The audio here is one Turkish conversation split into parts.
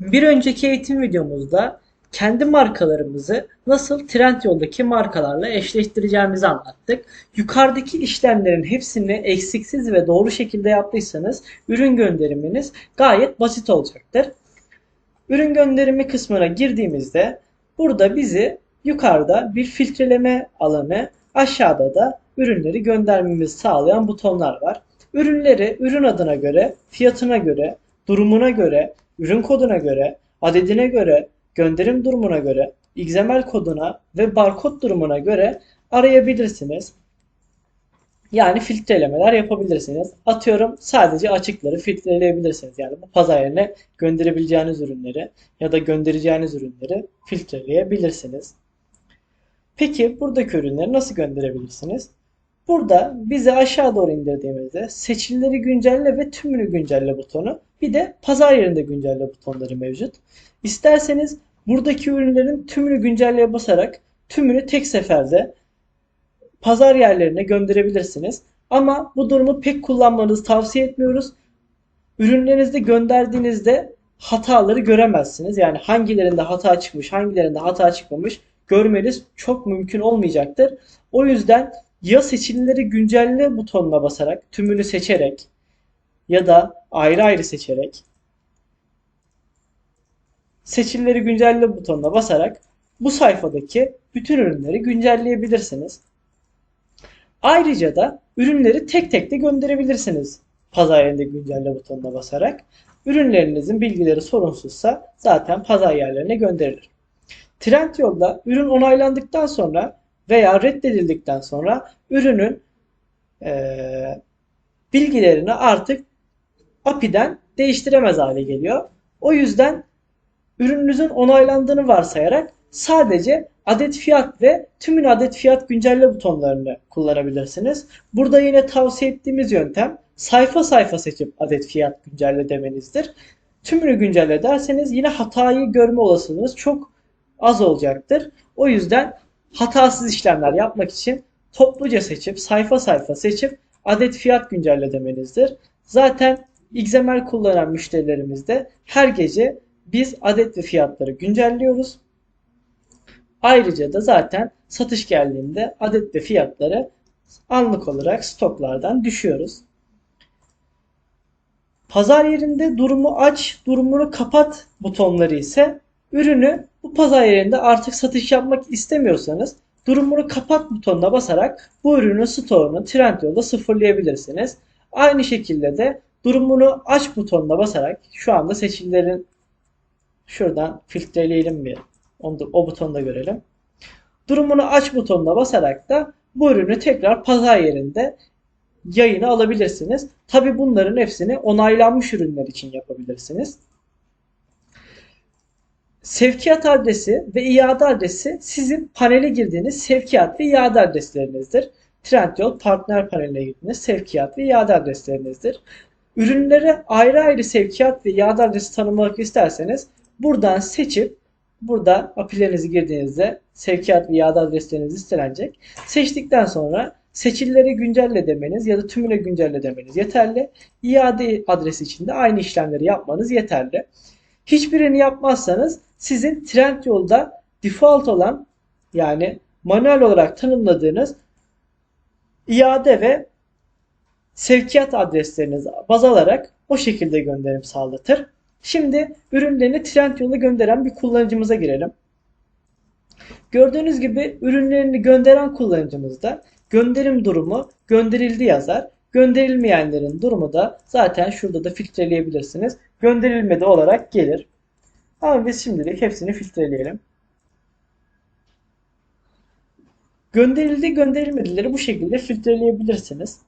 Bir önceki eğitim videomuzda kendi markalarımızı nasıl Trendyol'daki markalarla eşleştireceğimizi anlattık. Yukarıdaki işlemlerin hepsini eksiksiz ve doğru şekilde yaptıysanız ürün gönderiminiz gayet basit olacaktır. Ürün gönderimi kısmına girdiğimizde burada bizi yukarıda bir filtreleme alanı, aşağıda da ürünleri göndermemizi sağlayan butonlar var. Ürünleri ürün adına göre, fiyatına göre, durumuna göre, ürün koduna göre, adedine göre, gönderim durumuna göre, XML koduna ve barkod durumuna göre arayabilirsiniz. Yani filtrelemeler yapabilirsiniz. Atıyorum sadece açıkları filtreleyebilirsiniz. Yani bu pazar yerine gönderebileceğiniz ürünleri ya da göndereceğiniz ürünleri filtreleyebilirsiniz. Peki buradaki ürünleri nasıl gönderebilirsiniz? Burada bizi aşağı doğru indirdiğimizde seçilileri güncelle ve tümünü güncelle butonu bir de pazar yerinde güncelle butonları mevcut. İsterseniz buradaki ürünlerin tümünü güncelleye basarak tümünü tek seferde pazar yerlerine gönderebilirsiniz. Ama bu durumu pek kullanmanızı tavsiye etmiyoruz. Ürünlerinizde gönderdiğinizde hataları göremezsiniz. Yani hangilerinde hata çıkmış, hangilerinde hata çıkmamış görmeniz çok mümkün olmayacaktır. O yüzden ya seçilileri güncelle butonuna basarak, tümünü seçerek ya da ayrı ayrı seçerek seçilileri güncelle butonuna basarak bu sayfadaki bütün ürünleri güncelleyebilirsiniz. Ayrıca da ürünleri tek tek de gönderebilirsiniz. Pazar yerinde güncelle butonuna basarak. Ürünlerinizin bilgileri sorunsuzsa zaten pazar yerlerine gönderilir. Trendyol'da ürün onaylandıktan sonra veya reddedildikten sonra ürünün e, bilgilerini artık API'den değiştiremez hale geliyor. O yüzden ürününüzün onaylandığını varsayarak sadece adet fiyat ve tümün adet fiyat güncelle butonlarını kullanabilirsiniz. Burada yine tavsiye ettiğimiz yöntem sayfa sayfa seçip adet fiyat güncelle demenizdir. Tümünü güncelle derseniz yine hatayı görme olasılığınız çok az olacaktır. O yüzden hatasız işlemler yapmak için topluca seçip sayfa sayfa seçip adet fiyat güncelle demenizdir. Zaten XML kullanan müşterilerimizde her gece biz adet ve fiyatları güncelliyoruz. Ayrıca da zaten satış geldiğinde adet ve fiyatları anlık olarak stoklardan düşüyoruz. Pazar yerinde durumu aç, durumunu kapat butonları ise ürünü bu pazar yerinde artık satış yapmak istemiyorsanız durumunu kapat butonuna basarak bu ürünün stoğunu Trendyol'da sıfırlayabilirsiniz. Aynı şekilde de durumunu aç butonuna basarak şu anda seçimlerin şuradan filtreleyelim bir. Onu da, o butonu da görelim. Durumunu aç butonuna basarak da bu ürünü tekrar pazar yerinde yayına alabilirsiniz. Tabi bunların hepsini onaylanmış ürünler için yapabilirsiniz. Sevkiyat adresi ve iade adresi sizin panele girdiğiniz sevkiyat ve iade adreslerinizdir. Trendyol partner paneline girdiğiniz sevkiyat ve iade adreslerinizdir. Ürünlere ayrı ayrı sevkiyat ve iade adresi tanımlamak isterseniz buradan seçip burada API'lerinizi girdiğinizde sevkiyat ve iade adresleriniz istenecek. Seçtikten sonra seçilileri güncelle demeniz ya da tümüne güncelle demeniz yeterli. İade adresi için de aynı işlemleri yapmanız yeterli. Hiçbirini yapmazsanız sizin Trendyol'da default olan yani manuel olarak tanımladığınız iade ve sevkiyat adreslerinizi baz alarak o şekilde gönderim sağlatır. Şimdi ürünlerini Trendyol'a gönderen bir kullanıcımıza girelim. Gördüğünüz gibi ürünlerini gönderen kullanıcımızda gönderim durumu gönderildi yazar. Gönderilmeyenlerin durumu da zaten şurada da filtreleyebilirsiniz. Gönderilmedi olarak gelir. Ama biz şimdilik hepsini filtreleyelim. Gönderildi gönderilmedileri bu şekilde filtreleyebilirsiniz.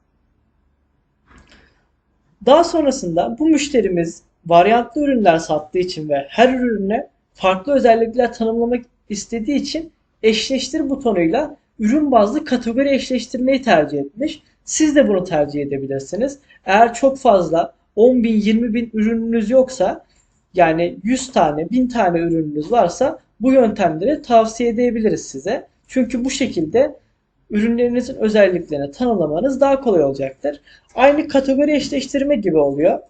Daha sonrasında bu müşterimiz varyantlı ürünler sattığı için ve her ürüne farklı özellikler tanımlamak istediği için eşleştir butonuyla ürün bazlı kategori eşleştirmeyi tercih etmiş. Siz de bunu tercih edebilirsiniz. Eğer çok fazla 10 bin 20 bin ürününüz yoksa yani 100 tane 1000 tane ürününüz varsa bu yöntemleri tavsiye edebiliriz size. Çünkü bu şekilde ürünlerinizin özelliklerini tanımlamanız daha kolay olacaktır. Aynı kategori eşleştirme gibi oluyor.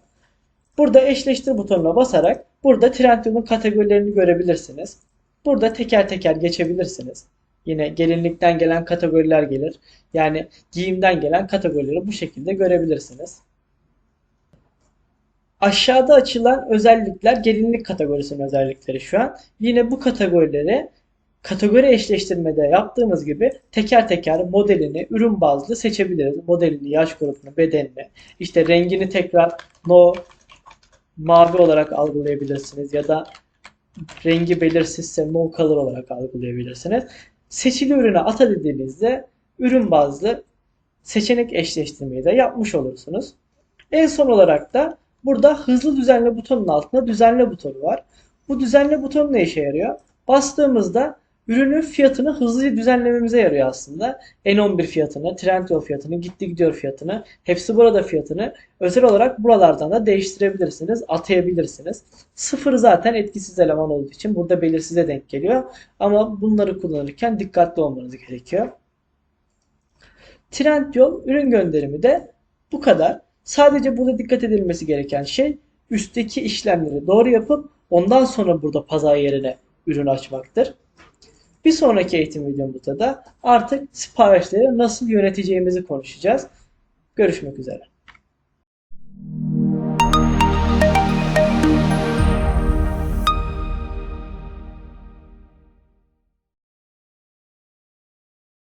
Burada eşleştir butonuna basarak burada Trendyol'un kategorilerini görebilirsiniz. Burada teker teker geçebilirsiniz. Yine gelinlikten gelen kategoriler gelir. Yani giyimden gelen kategorileri bu şekilde görebilirsiniz. Aşağıda açılan özellikler gelinlik kategorisinin özellikleri şu an. Yine bu kategorileri kategori eşleştirmede yaptığımız gibi teker teker modelini ürün bazlı seçebiliriz. Modelini, yaş grubunu, bedenini, işte rengini tekrar no mavi olarak algılayabilirsiniz ya da rengi belirsizse no color olarak algılayabilirsiniz. Seçili ürüne ata dediğinizde ürün bazlı seçenek eşleştirmeyi de yapmış olursunuz. En son olarak da burada hızlı düzenle butonun altında düzenle butonu var. Bu düzenle butonu ne işe yarıyor? Bastığımızda ürünün fiyatını hızlıca düzenlememize yarıyor aslında. N11 fiyatını, Trendyol fiyatını, Gitti Gidiyor fiyatını, hepsi burada fiyatını özel olarak buralardan da değiştirebilirsiniz, atayabilirsiniz. Sıfır zaten etkisiz eleman olduğu için burada belirsize denk geliyor. Ama bunları kullanırken dikkatli olmanız gerekiyor. Trendyol ürün gönderimi de bu kadar. Sadece burada dikkat edilmesi gereken şey üstteki işlemleri doğru yapıp ondan sonra burada pazar yerine ürün açmaktır. Bir sonraki eğitim videomuzda da artık siparişleri nasıl yöneteceğimizi konuşacağız. Görüşmek üzere.